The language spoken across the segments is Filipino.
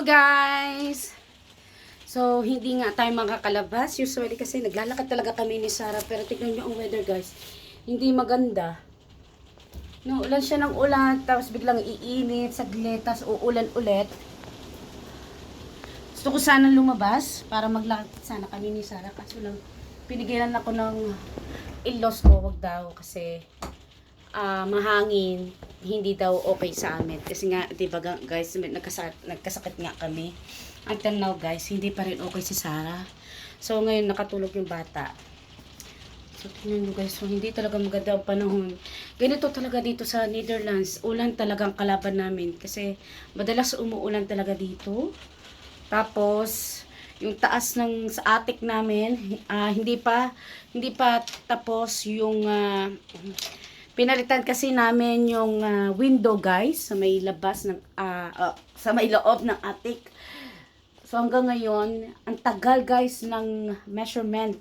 Guys! So, hindi nga tayo makakalabas. Usually kasi naglalakad talaga kami ni Sarah. Pero tignan nyo ang weather guys. Hindi maganda. No, ulan siya ng ulan. Tapos biglang iinit, saglit. Tapos uulan ulit. Gusto ko sana lumabas para maglakad sana kami ni Sarah. Kaso lang, pinigilan ako ng in-laws ko. Wag daw kasi ah, mahangin, hindi daw okay sa amin. Kasi nga, di ba guys, nagkasakit, nagkasakit nga kami. Until now guys, hindi pa rin okay si Sarah. So ngayon, nakatulog yung bata. So tingnan nyo guys, so, hindi talaga maganda ang panahon. Ganito talaga dito sa Netherlands. Ulan talagang kalaban namin. Kasi madalas umuulan talaga dito. Tapos, yung taas ng sa attic namin, ah, hindi pa hindi pa tapos yung ah, pinalitan kasi namin yung ah, window guys sa may labas ng ah, ah, sa may loob ng attic. So hanggang ngayon, ang tagal guys ng measurement.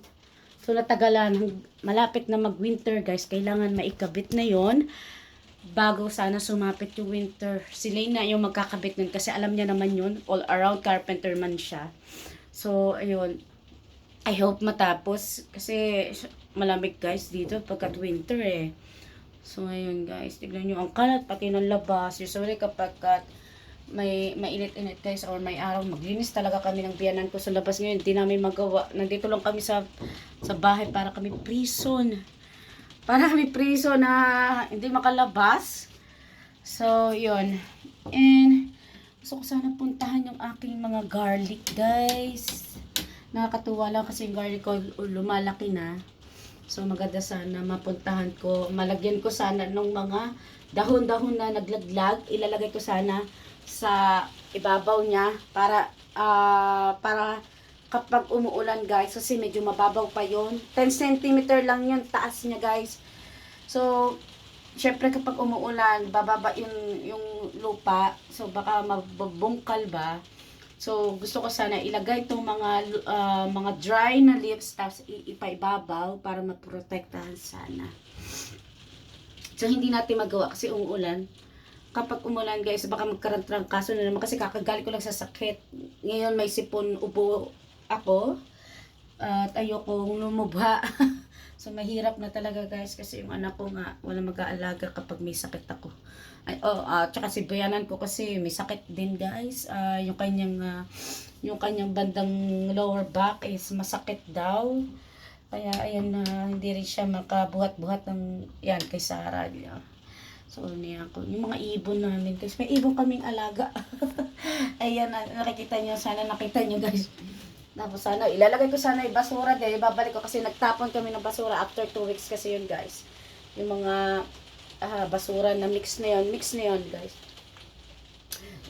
So natagalan, malapit na mag-winter guys, kailangan maikabit na yon bago sana sumapit yung winter. Si Lena yung magkakabit nun kasi alam niya naman yun, all around carpenter man siya. So, ayun. I hope matapos kasi malamig guys dito pagkat winter eh. So, ayun guys, tignan nyo ang kalat pati ng labas. Usually kapag kat may mainit-init guys or may araw, maglinis talaga kami ng biyanan ko sa labas ngayon. Hindi namin magawa. Nandito lang kami sa sa bahay para kami prison. Para kami prison na hindi makalabas. So, yun. And, gusto ko sana puntahan yung aking mga garlic, guys. Nakakatuwa lang kasi yung garlic ko lumalaki na. So, maganda sana mapuntahan ko. Malagyan ko sana ng mga dahon-dahon na naglaglag. Ilalagay ko sana sa ibabaw niya para ah para kapag umuulan guys kasi medyo mababaw pa yon 10 cm lang yun taas niya guys so syempre kapag umuulan bababa yung yung lupa so baka mabubungkal ba so gusto ko sana ilagay itong mga ah, mga dry na leaves tapos ipaibabaw para maprotektahan sana so hindi natin magawa kasi umuulan kapag umulan guys, baka magkaroon ng kaso na naman kasi kakagali ko lang sa sakit. Ngayon may sipon ubo ako at ayokong lumubha. so mahirap na talaga guys kasi yung anak ko nga wala mag-aalaga kapag may sakit ako. Ay, oh, ah, tsaka si bayanan ko kasi may sakit din guys. Ah, yung kanyang ah, yung kanyang bandang lower back is masakit daw. Kaya ayan na hindi rin siya makabuhat-buhat ng yan kay Sarah. Yeah. So, niya ako. Yung mga ibon namin. Kasi may ibon kaming alaga. Ayan, na- nakikita nyo. Sana nakita nyo guys. Tapos sana, ilalagay ko sana yung basura din. Ibabalik ko kasi nagtapon kami ng basura after 2 weeks kasi yun guys. Yung mga ah, basura na mix na yun. Mix na yun guys.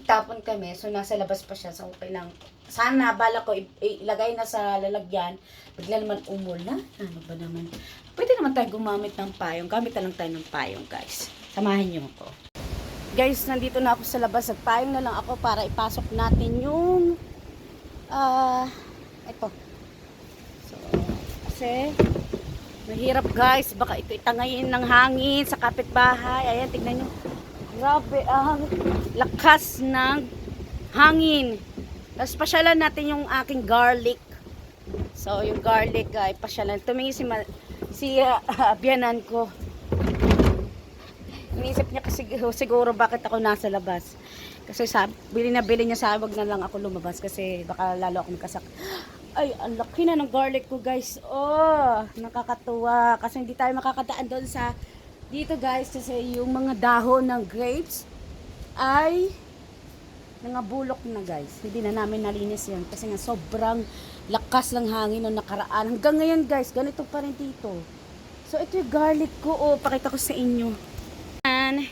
Tapon kami. So, nasa labas pa siya. So, okay lang. Sana, bala ko, ilagay na sa lalagyan. Bigla naman umulan. Ano ba naman? Pwede naman tayo gumamit ng payong. Gamit na lang tayo ng payong, guys. Samahan niyo ako. Guys, nandito na ako sa labas. Nagpayong na lang ako para ipasok natin yung ah ito. So, kasi mahirap guys. Baka ito itangayin ng hangin sa kapitbahay. Ayan, tignan nyo. Grabe ang lakas ng hangin. Tapos pasyalan natin yung aking garlic. So, yung garlic ay pasyalan. Tumingin si, si ah, biyanan ko. Iniisip niya kasi siguro bakit ako nasa labas. Kasi sabi, bili na bili niya sa wag na lang ako lumabas kasi baka lalo ako magkasak. Ay, ang laki na ng garlic ko guys. Oh, nakakatuwa. Kasi hindi tayo makakataan doon sa dito guys kasi yung mga dahon ng grapes ay nangabulok na guys. Hindi na namin nalinis yan kasi nga sobrang lakas ng hangin nung nakaraan. Hanggang ngayon guys, ganito pa rin dito. So ito yung garlic ko. Oh, pakita ko sa inyo. Ayan.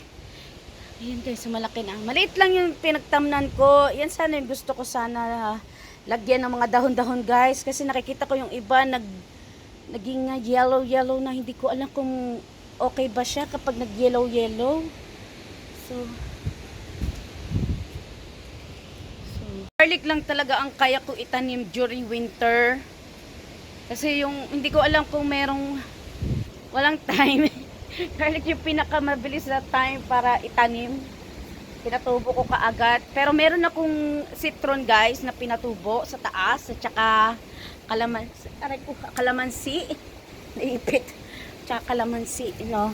Ayan guys, malaki na. Maliit lang yung pinagtamnan ko. Yan sana yung gusto ko sana ah, lagyan ng mga dahon-dahon guys. Kasi nakikita ko yung iba nag, naging ah, yellow-yellow na hindi ko alam kung okay ba siya kapag nag-yellow-yellow. So, so, garlic lang talaga ang kaya ko itanim during winter. Kasi yung, hindi ko alam kung merong walang time. garlic yung pinakamabilis na time para itanim. Pinatubo ko kaagad. Pero meron akong citron guys na pinatubo sa taas. At saka kalamansi. Aray ko, kalamansi. Naipit. Tsaka kalamansi. No?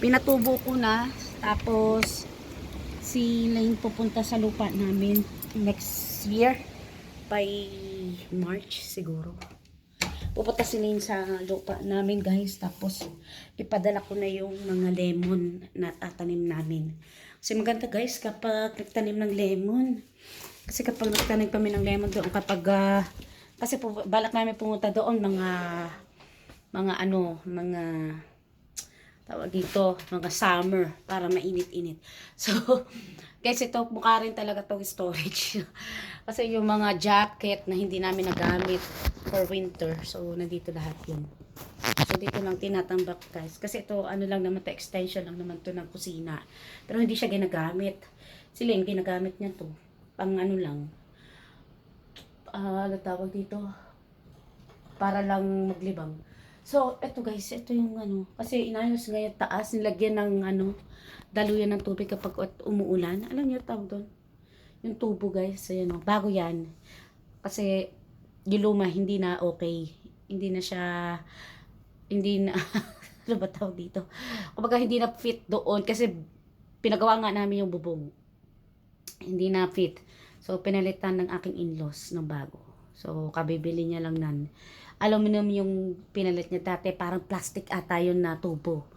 Pinatubo ko na. Tapos si Lane pupunta sa lupa namin next year by March siguro pupunta si Lane sa lupa namin guys tapos ipadala ko na yung mga lemon na tatanim namin kasi maganda guys kapag nagtanim ng lemon kasi kapag nagtanim kami ng lemon doon kapag ah, kasi po, balak namin pumunta doon mga mga ano mga tawag dito, mga summer, para mainit-init. So, guys, ito mukha rin talaga tong storage. Kasi yung mga jacket na hindi namin nagamit for winter, so nandito lahat yun. So, dito lang tinatambak, guys. Kasi ito, ano lang naman to, extension lang naman to ng kusina. Pero hindi siya ginagamit. Sila yung ginagamit niya to. Pang ano lang. Ah, ano tawag dito? Para lang maglibang. So, eto guys, ito yung ano, kasi inayos nga yung taas, nilagyan ng ano, daluyan ng tubig kapag umuulan. Alam niyo tawag doon? Yung tubo guys, ayan o, bago yan. Kasi, yung luma, hindi na okay. Hindi na siya, hindi na, ano ba tawag dito? Kumbaga, hindi na fit doon kasi pinagawa nga namin yung bubong. Hindi na fit. So, pinalitan ng aking in-laws ng bago. So, kabibili niya lang nan aluminum yung pinalit niya dati, parang plastic ata yun na tubo.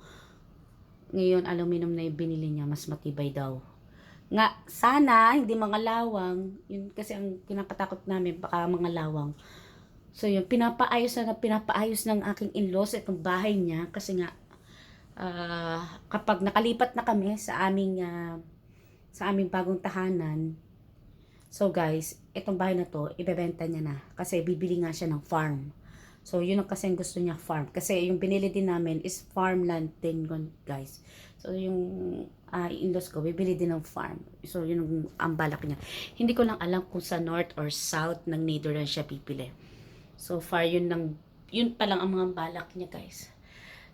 Ngayon, aluminum na yung binili niya, mas matibay daw. Nga, sana, hindi mga lawang, yun kasi ang pinapatakot namin, baka mga lawang. So yun, pinapaayos na pinapaayos ng aking in-laws itong bahay niya kasi nga ah, kapag nakalipat na kami sa aming ah, sa aming bagong tahanan, so guys, itong bahay na to, ibebenta niya na kasi bibili nga siya ng farm. So, yun ang kasi ang gusto niya farm. Kasi yung binili din namin is farmland din, guys. So, yung uh, in-laws ko, bibili din ng farm. So, yun ang, ang balak niya. Hindi ko lang alam kung sa north or south ng Netherlands siya pipili. So far, yun lang, yun pa lang ang mga balak niya, guys.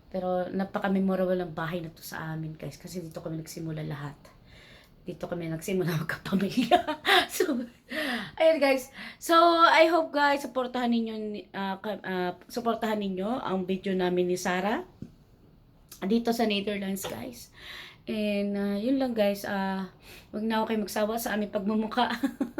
Pero napaka-memorable ang bahay na to sa amin, guys. Kasi dito kami nagsimula lahat. Dito kami nagsimula magkapamilya. so, ayun guys. So, I hope guys, supportahan ninyo, uh, uh, supportahan ninyo ang video namin ni Sarah. Dito sa Netherlands, guys. And, uh, yun lang guys. Uh, wag na ako kayo magsawa sa aming pagmumuka.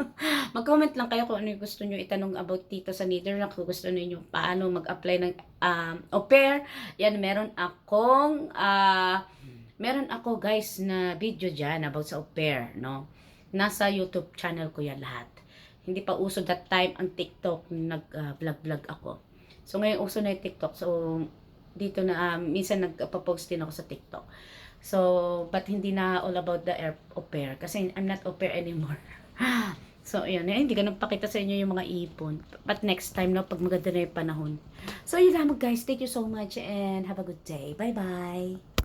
Mag-comment lang kayo kung ano yung gusto nyo itanong about dito sa Netherlands. Kung gusto niyo paano mag-apply ng um, au pair. Yan, meron akong uh, meron ako guys na video dyan about sa au pair, no? Nasa YouTube channel ko yan lahat. Hindi pa uso that time ang TikTok, nag-vlog-vlog ako. So ngayon uso na yung TikTok. So dito na, um, minsan nagpa-post din ako sa TikTok. So, but hindi na all about the air, au pair. Kasi I'm not au pair anymore. so, yun. Eh, hindi ko napakita sa inyo yung mga ipon. But next time, no, pag maganda na yung panahon. So, yun lang guys. Thank you so much and have a good day. Bye-bye.